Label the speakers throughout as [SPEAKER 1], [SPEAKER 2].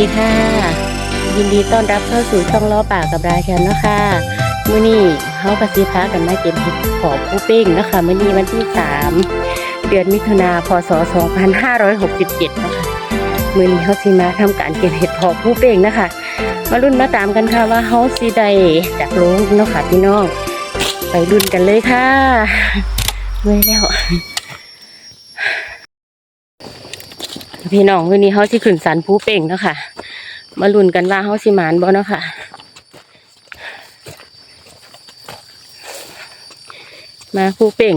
[SPEAKER 1] ดีค่ะ ยินดีต้อนรับเข้าสู่ช่องล้อป่ากับราชันนะคะมื้อนี้เฮากะสิพากันมาเก็บเห็ดขอบผู้เป้งนะคะมื้อนี้วันที่3เดือนมิถุนาพศ 2567นาะคะมื้อนี้เฮาสิมาทำการเก็บเห็ดขอบผู้เป้งนะคะ มารุ่นมาตามกันค่ะว่าเฮาสิได้จากโรงเนาะค่ะพี่น้องไปรุ่นกันเลยค่ะเมื่อยแล้วพี่น้องวันนี้เขาสิขึ้นสันผู้เป่งนะคะ มาลุ้นกันว่าเขาสิหมานบ่เนาะค่ะ มาผู้เป่ง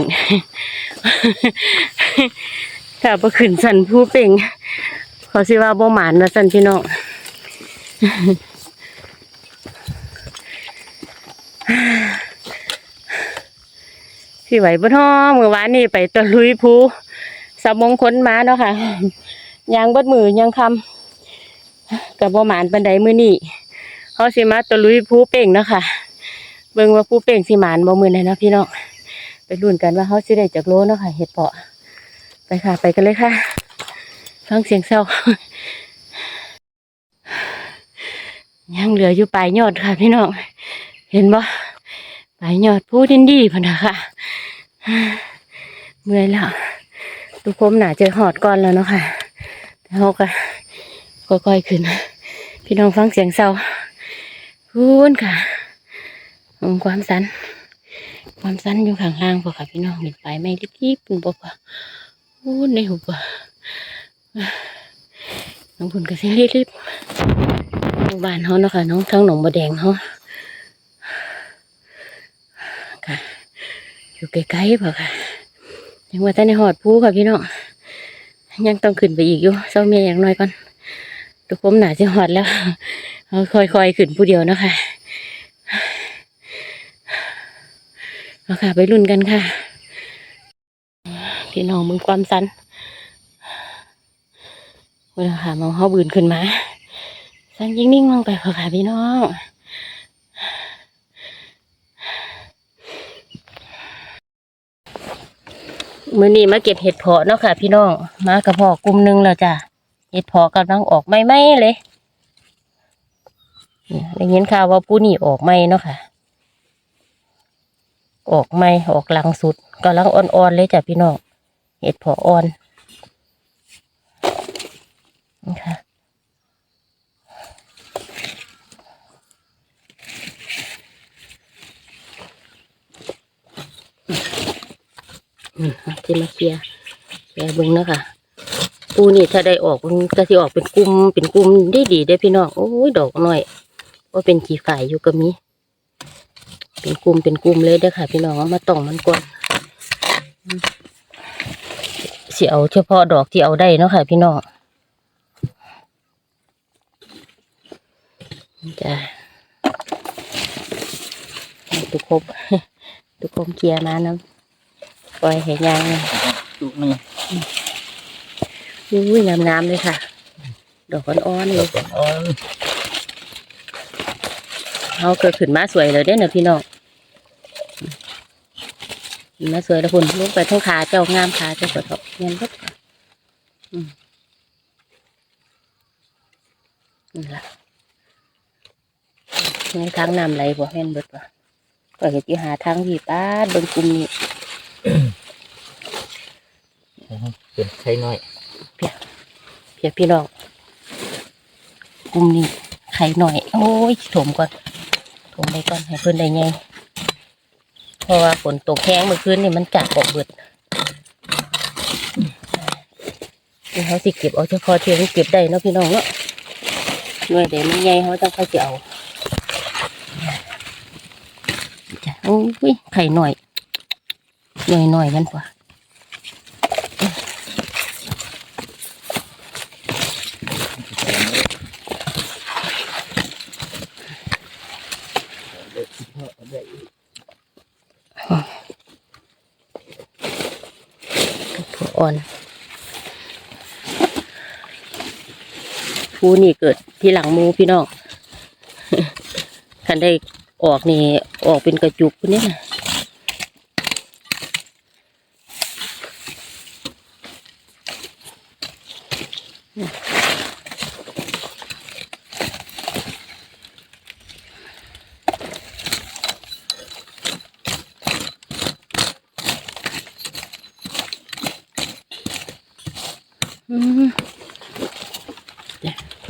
[SPEAKER 1] ถ้าบ่ขึ้นสันผู้เป่งเขาสิว่าบ่หมานนะสันพี่น้องสิไหวบ่ท้อเมื่อวานนี่ไปตะลุยภูสามมงคลมาเนาะค่ะยางบดมือยางคำ กับบ่หมานปันไดมือนี่เขาสิมาตะลุยผู้เป่งเนาะค่ะเบิ่งว่าผู้เป่งสิหมานบ่มือไหนเนาะพี่น้องไปลุ้นกันว่าเขาสิได้จากโลเนาะค่ะเห็ดเพาะไปค่ะ ไปกันเลยค่ะฟังเสียงเศร้ายังเหลืออยู่ปลายยอดค่ะ พี่น้องเห็นบ่ปลายยอดผู้ดินดีพนะค่ะเมื่อยแล้วทุกคนหนาเจอหอดก่อนแล้วเนาะค่ะเขาก็ ค่อยๆขึ้น พี่น้องฟังเสียงเศร้าพูนค่ะองความสัน ความสันอยู่ข้างล่างพอค่ะพี่น้องเห็นไปไม่รีบๆปุ่นปะพูนในหุบอะน้องพุ่นก็สิรีบๆหมู่บ้านเขาเนาะค่ะน้องทั้งหนองบัวแดงเขาค่ะอยู่ใกล้ๆพอค่ะยังว่าแต่ในหอดผู้ค่ะพี่น้องยังต้องขึ้นไปอีกอยู่เศร้าเมียอย่างน้อยก่อน ทุกคนหนาจะหอดแล้วค่อยๆขึ้นผู้เดียวนะคะเอาค่ะ ไปรุ่นกันค่ะ พี่น้องมึงความสันเวลาค่ะมองเขาบืนขึ้นมา สันยิ่งนิ่งลงไปพอค่ะพี่น้องมื่อนี้มาเก็บเห็ดเพาะเนาะค่ะ พี่น้อง มากระพาะกลุ่มหนึงแล้วจ้ะ เห็ดพาะกำลังออกไม่ไม่เลยได้ยินข่าวว่าปูนี่ออกไม่เนาะค่ะ ออกไม่ออกหลังสุดกำลังอ่อนๆเลยจ้ะพี่น้องเห็ดพาะอ่อนนี่ค่ะอืมที่มาเคลียร์เคลียร์บิ้งเนาะค่ะ ปูนี่ถ้าได้ออกมันก็สิออกเป็นกลุ่มเป็นกลุ่มไดีดีได้พี่น้องโอ้ยดอกน้อยว่าเป็นขี้ฝ่ายอยู่ก็มีเป็นกลุ่มเป็นกลุ่มเลยเด้อค่ะ พี่น้องมาต้องมันก่อนสิเอาเฉพาะดอกที่เอาได้เนาะค่ะ พี่น้องจ้ะทุกครบทุกคมเคลียร์มานะปล่อยให้ยาง
[SPEAKER 2] จุกนึ่
[SPEAKER 1] อุ้ยงามงามๆเลยค่ะ ดอกอ่อนๆเลย
[SPEAKER 2] อ่อน
[SPEAKER 1] เขาเกิดขึ้นมาสวยเลยเด้อเนอะพี่น้องขึ้นมาสวยแล้วคุณลงไปทั้งขาเจ้างามขาเจ้าก็ดอกเงี้ยรถอืมนี่ละในทางน้ำไหลบ่แม่นเบิดบ่ก็เห็นที่หาทางที่ป้าดเบิ่งกลุ่มนี้
[SPEAKER 2] เป็นไข่น้อย
[SPEAKER 1] เพียเพียพี่น้องกลุ่มนี้ไข่หน่อย โอ้ยถมก่อนถมไปก่อนให้เพื่อนได้ไงเพราะว่าฝนตกแห้งเมื่อคืนนี่มันจัดออกเบิดนี่เขาสิเก็บเอาเฉพาะที่เขาเก็บได้เนาะพี่น้องเนาะหน่วยเดี๋ยวมันใหญ่เขาต้องค่อยเอาจ้ะโอ้ยไข่หน่อยหน่อยหน่อยมันกว่า ผู้อ่อนผู้นี่เกิดที่หลังมูพี่น้องคันได้ออกนี่ออกเป็นกระจุกพวกนี้นะ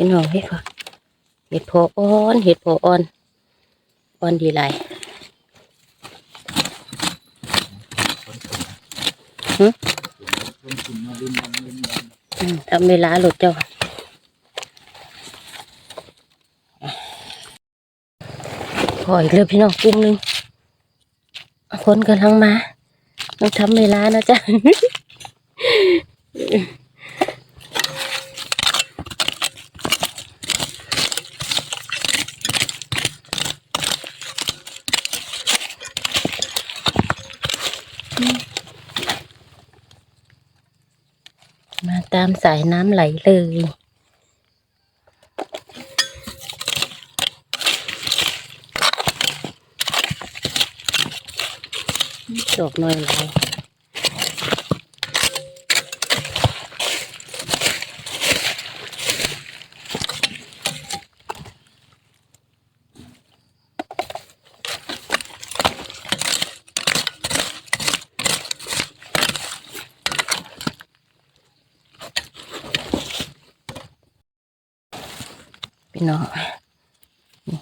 [SPEAKER 1] พี่น้องให้ค่ะเห็ดพออ่อนเห็ดพออ่อนอ่อนดีไรทำเวลาหลุดเจ้าพออีกเลยพี่น้องกุ้งหนึงคนกำลังมา ต้องทำเวลานะจ๊ะ มาตาม สายน้ำไหลเลยดอกน้อยแล้วยพี่น้องนี่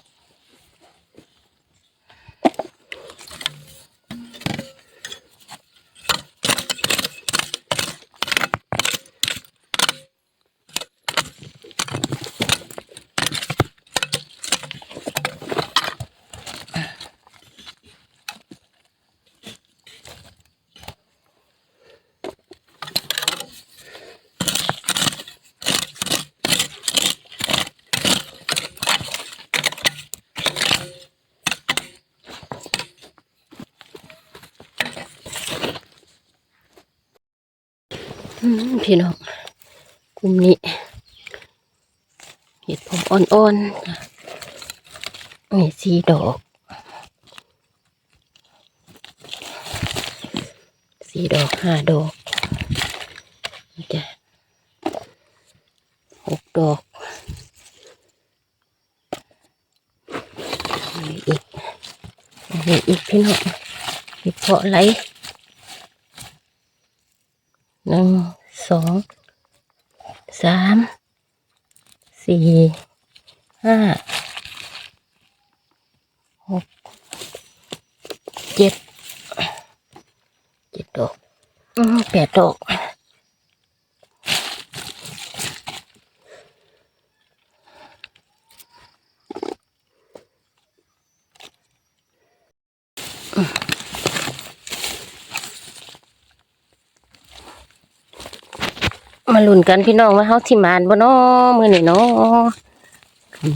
[SPEAKER 1] อืม พี่น้องกลุ่มนี้ เห็ดผมอ่อนๆนี่สีดอก สีดอกห้าดอกจ้ะหกดอกอีกนี่อีกพี่น้องเห็ดเพาะไหลหนึ่ง องสามสี่ห้าหกเจ็ดเจ็ดดอกอืมแปดดอกมา ลุ้นกันพี่น้องว่าเฮาที่มานบ่น้อมื้อนี้เนาะ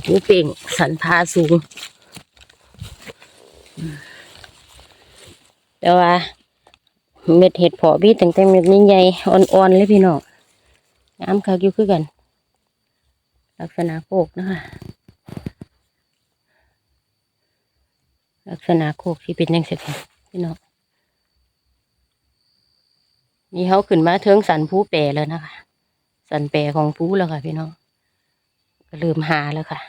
[SPEAKER 1] หูเป่งสันพาสูง แต่ว่า เม็ดเห็ดเพาะพี่ตั้งแต่เม็ดนี้ใหญ่อ่อนๆเลยพี่น้องงามคักอยู่คือกัน ลักษณะโคกนะคะลักษณะโคกที่เป็นยังไงพี่น้องนี่เขาขึ้นมาเทิงสันผู้แปรแล้วนะคะ สันแปรของผู้แล้วค่ะพี่น้องก็ลืมหาแล้วค่ะ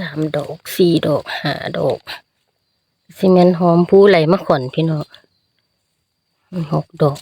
[SPEAKER 1] สามดอกสี่ดอกห้าดอกซีเมนต์หอมผู้ไหลมะขอนพี่น้องหกดอก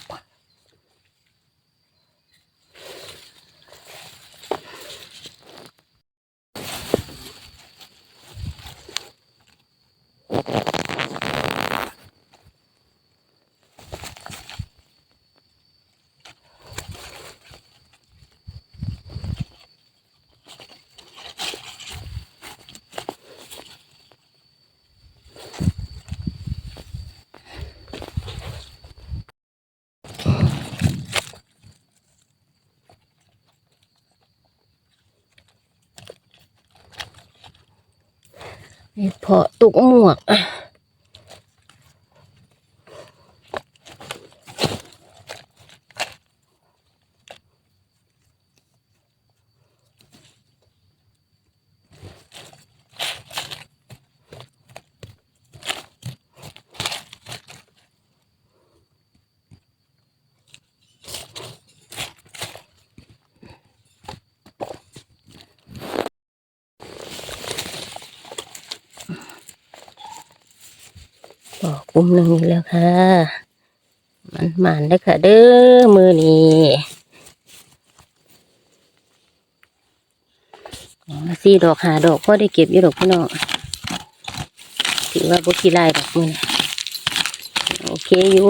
[SPEAKER 1] เห็ดเพาะตุกหมวก ปุ่มหนึ่งอีกแล้วค่ะ มันหมันได้ค่ะเด้อมือนี้สี่ดอกหาดอกก็ได้เก็บอยู่ดอกพี่น้องถือว่าบุขี้ไล่ดอกมือโอเคอยู่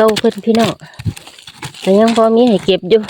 [SPEAKER 1] เก้าเพิ่นพี่น้องแต่ยังพอมีให้เก็บอยู่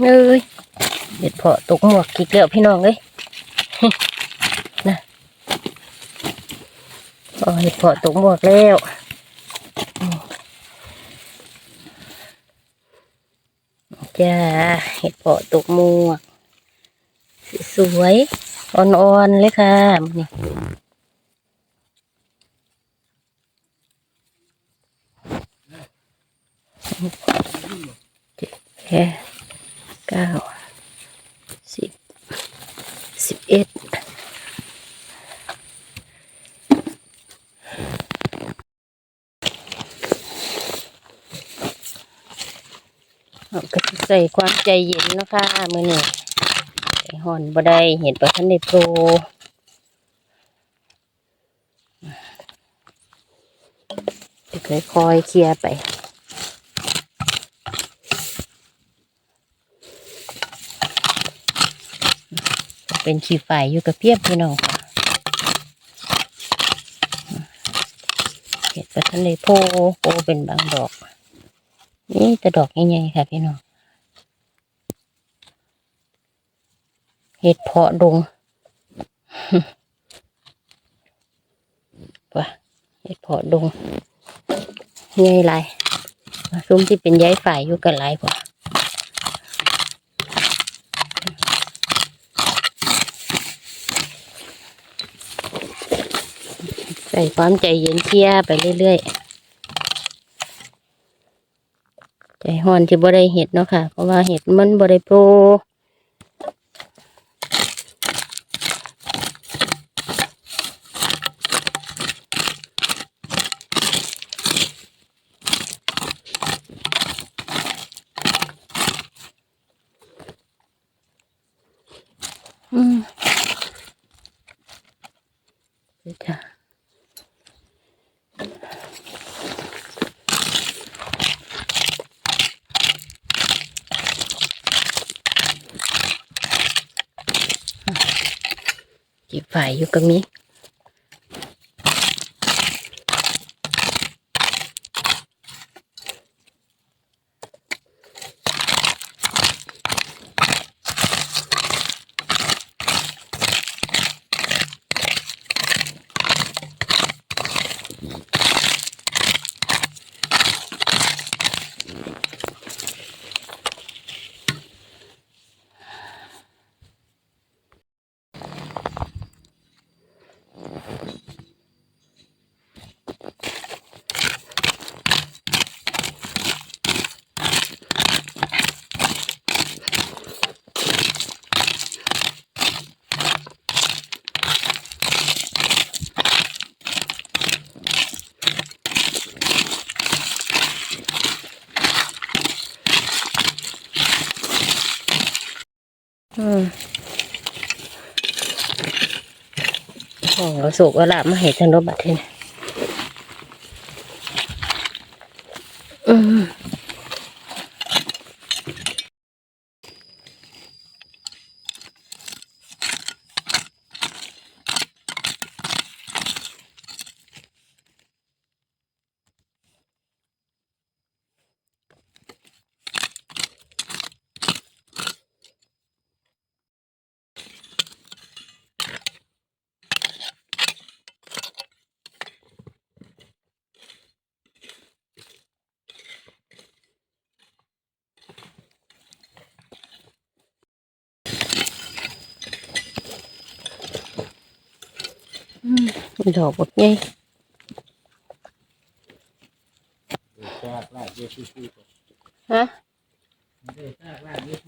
[SPEAKER 1] เอ้ยเด็ดเพาะตกหมวกกี่เกลียวพี่น้องเลยนะอ๋อเห็ดเพาะตกหมวกแล้วจ้าเห็ดเพาะตกหมวก สวยอ่อนๆเลยค่ะนี่แค่เก้าสิบสิบเอ็ดเราก็สิ ใส่ความใจเย็นนะคะมือนี้ใจห่อนบ่ได้เห็นประทันได้โปรจะค่อยๆเคลียร์ไปเป็นขี้ฝ่ายอยู่กับเพียบพี่น้องเห็ดกระทันเลโพโพเป็นบางดอก นี่แต่ดอกใหญ่ๆค่ะพี่น้อง เห็ดเพาะดงว่ะเห็ดเพาะดงใหญ่หลายซุ้มที่เป็นย้ายฝ่ายอยู่กันหลายกว่าใส่ความใจเย็นเชียไปเรื่อยๆ ใจห่อนที่บ่ได้เห็ดเนาะค่ะ เพราะว่าเห็ดมันบ่ได้โปรอืมเดี๋ยวจ้ะจีบฝ่าย อยู่กับมีอืม โอ้เราสุกเอาละมาให้ทันรบัตรเทนอื ดอกบดใหญ่
[SPEAKER 2] ซากลากเยอะที่สุด
[SPEAKER 1] ฮะ
[SPEAKER 2] ได้ซากลากเยอะ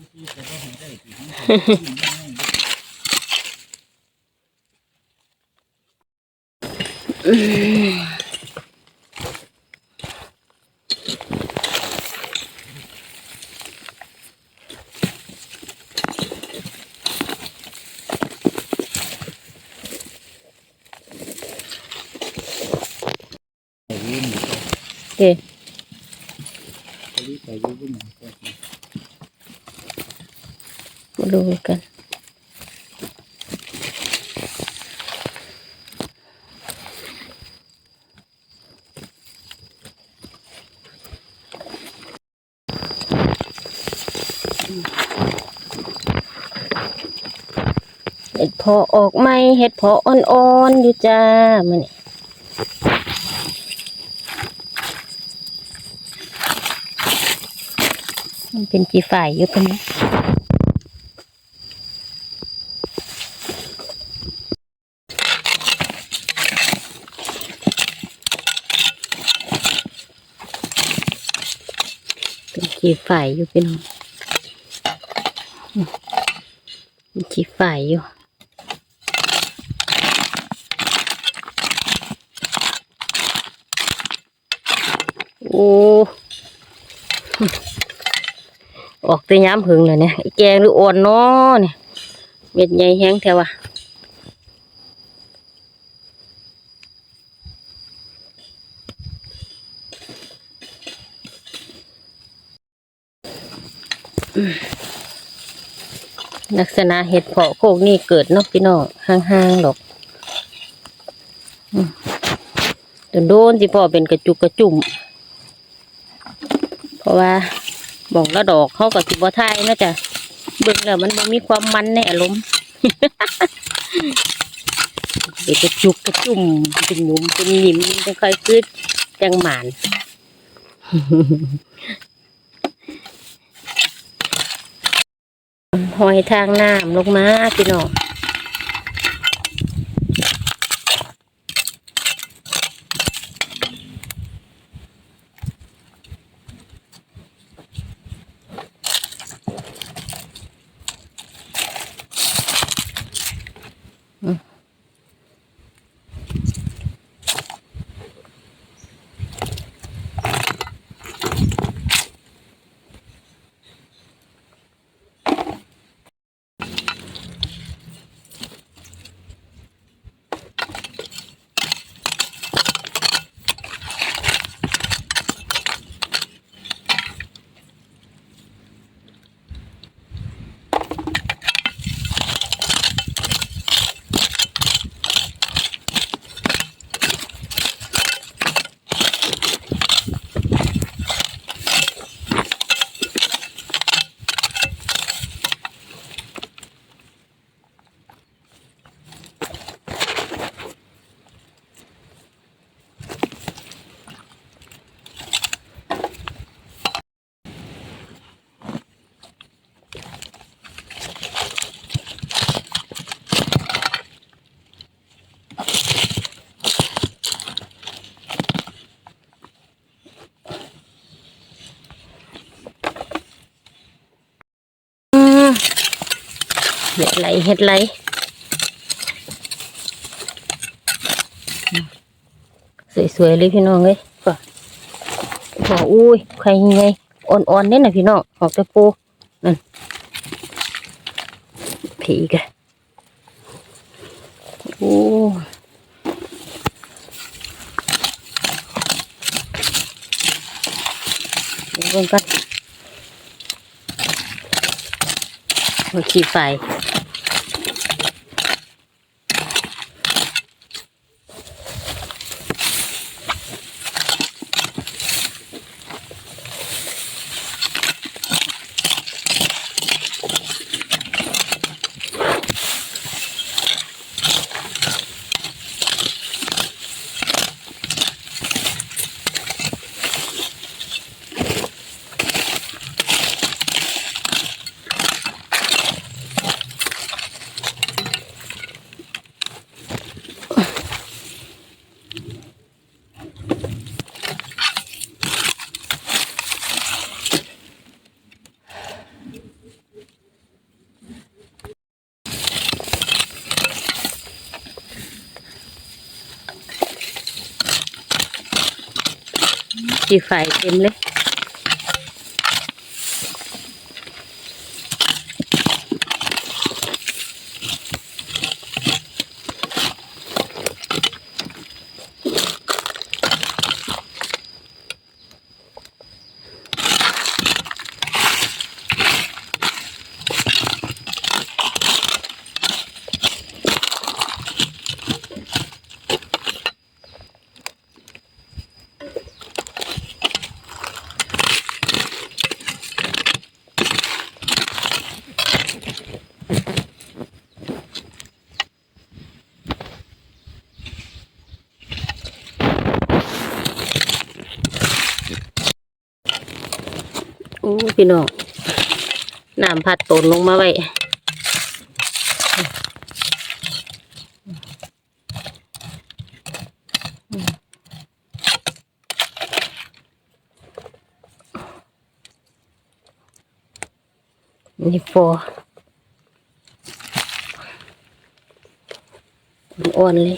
[SPEAKER 2] เด็ไอ้ยืนไอ้ยืนอยู่
[SPEAKER 1] มาดูกันเห็ดพอออกไหมเห็ดพออ่อนๆอยู่จ้ามันนี่ มันเป็นจีฝ่ายอยู่กันนี้เป็นจีฝ่ายอยู่เป็นอืมเป็นจีฝ่ายอยู่โอ้ ออกแต่ย้ำหึงเลยเนี่ยไอ้แกงหรืออ่อนเนาะเนี่ยเม็ดใหญ่แห้งแท้วอืมลักษณะเห็ดเพาะโคกนี่เกิดเนอกพี่น้องห่างๆหรอกโดนๆสิพ่อเป็นกระจุกกระจุ่ม เพราะว่า บอกแล้วดอกเขากับสิบ่ทายนาะจ้ะเบิ่งแล้วมันมีความมันในอารมณ์เดี๋ยวกระจุกกระจุ่มเป็นหยุมเป็นหยิมจะค่อยขึ้นจังหมานหอยทางน้ำลงมาพี่น้อง อื เห็ดไรเห็ดไรสวยๆเลยพี่น้องเลยก็พออุ้ยใครไงอ่อนๆเนี่ยนะพี่น้องออกแต่ปูนั่นผีกะโอ้เดี๋ยวเบิ่งกันหัวขี้ไฟ ขี้ไฟเต็มเลย โอ้ พี่น้องน้ำพัดตนลงมาไว้นี่ฟออ่อนเลย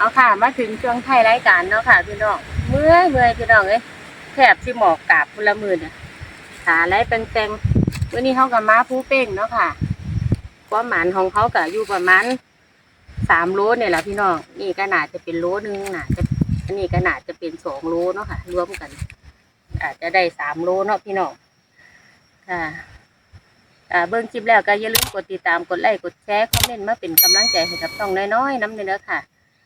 [SPEAKER 1] อ ค่ะ มาถึงช่วงไทยรายการเนาะค่ะ พี่น้องเมื่อยเมื่อยพี่น้องเอ้ยแทบสิหมอกกาบพลมือเนี่ยขาไหลแปงๆวันนี้เขากับม้าผู้เป้งเนาะค่ะความหมานของเขาก็อยู่ประมาณสามโลเนี่ยแหละพี่น้องนี่ก็น่าจะเป็นโลนึงน่าจะอันนี้ก็น่าจะเป็นสองโลเนาะค่ะ รวมกัน อาจจะได้สามโลเนาะพี่น้องค่ะเบิ่งคลิปแล้วก็อย่าลืมกดติดตามกดไลค์กดแชร์คอมเมนต์มาเป็นกำลังใจให้กับช่องน้อยๆน้ำเนื้อค่ะ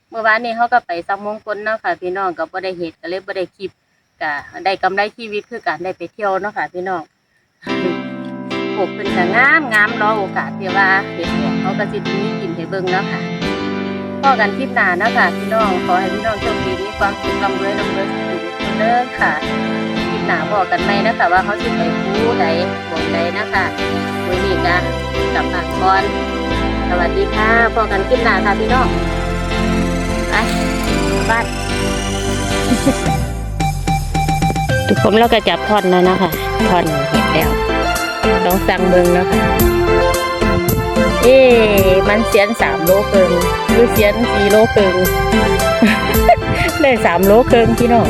[SPEAKER 1] เมื่อวานนี้เขาก็ไปซักมงคลเนาะค่ะ พี่น้องก็บ่ได้เห็ดก็เลยบ่ได้คลิปก็ได้กำไรชีวิตคือการได้ไปเที่ยวเนาะค่ะ พี่น้องปลูกเป็นก็งามงามรอโอกาสที่ว่าเห็ดหัวเขาก็สิมีกินให้เบิ่งเนาะค่ะพ่อกันคลิปหน้าเนาะค่ะ พี่น้องขอให้พี่น้องโชคดีมีความสุขร่ำรวยร่ำรวยสุขสุขเด้อค่ะคลิปหน้าบอกกันไหมนะคะว่าเขาสิไปผู้ใดบนใดนะคะวันนี้ก็กลับบ้านก่อนสวัสดีค่ะพอกันคลิปหน้าค่ะพี่น้อง ไปบ้านทุกคนเราก็จับทอนแล้วนะคะทอนเห็ดแล้วต้องสั่งเบิงแล้วค่ะเอ๊ะมันเสียนสามโลเกิงหรือเสียนสี่โลเกิงได้สามโลเกิงพี่น้อง